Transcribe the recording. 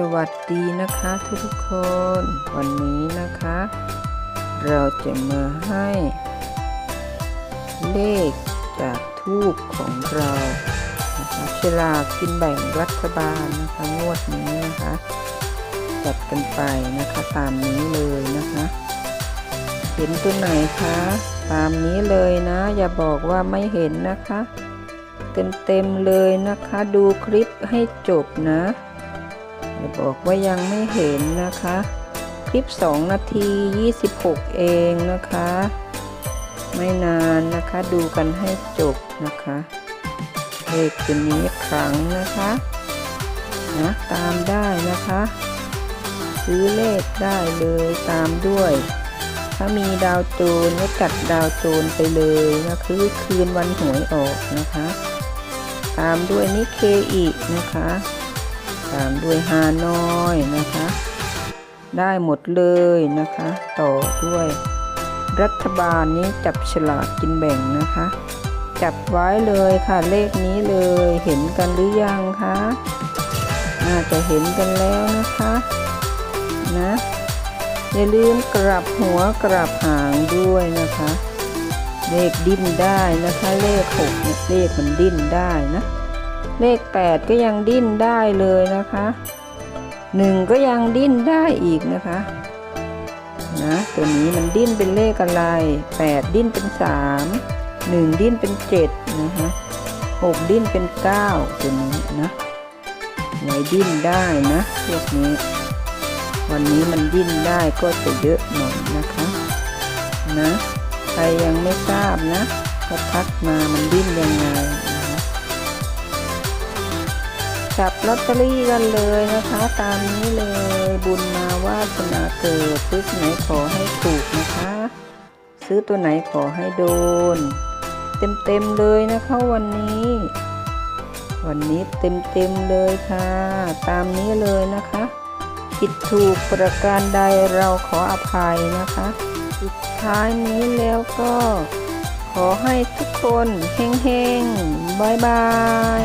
สวัสดีนะคะทุกๆคน วันนี้นะคะ เราจะมาให้ เลขจากทูบของเรานะคะฉลากกินแบ่งรัฐบาลนะคะงวดนี้นะคะจัดกันไปนะคะตามนี้เลยนะคะเห็นตัวไหนคะตามนี้เลยนะ อย่าบอกว่าไม่เห็นนะคะเต็มๆเลยนะคะ ดูคลิปให้จบนะ บอกว่ายังไม่เห็นนะคะ คลิป 2 นาที 26 เองนะคะ ไม่นานนะคะดูกันให้จบนะคะเลขตัวนี้ครั้งนะคะนะตามได้นะคะ ซื้อเลขได้เลยตามด้วย ถ้ามีดาวโจรก็จัดดาวโจรไปเลยนะคือคืนวันหวยออกนะคะ ตามด้วยนิเคอีนะคะ ตามด้วยฮานอยนะคะ ได้หมดเลยนะคะ ต่อด้วย รัฐบาลนี้จับฉลากกินแบ่งนะคะ จับไว้เลยค่ะเลขนี้เลยเห็นกันหรือยังคะน่าจะเห็นกันแล้วนะคะนะอย่าลืมกลับหัวกลับหางด้วยนะคะ เลขดิ้นได้นะคะ เลขหกเนี่ยเลขมันดิ้นได้นะ เลขแปดก็ยังดิ้นได้เลยนะคะหนึ่งก็ยังดิ้นได้อีกนะคะนะตัวนี้มันดิ้นเป็นเลขอะไรแปดดิ้นเป็นสามหนึ่งดิ้นเป็นเจ็ดนะคะหกดิ้นเป็นเก้าตัวนี้นะไหนดิ้นได้นะพวกนี้ วันนี้มันดิ้นได้ก็จะเยอะหน่อยนะคะ นะ ใครยังไม่ทราบนะก็ทักมามันดิ้นยังไง จับลอตเตอรี่กันเลยนะคะ ตามนี้เลยบุญมาวาสนาเกิดซื้อตัวไหนขอให้ถูกนะคะ ซื้อตัวไหนขอให้โดน เต็มๆเลยนะคะวันนี้ วันนี้เต็มๆเลยค่ะ ตามนี้เลยนะคะผิดถูกประการใดเราขออภัยนะคะ สุดท้ายนี้แล้วก็ขอให้ทุกคนเฮงๆบายบาย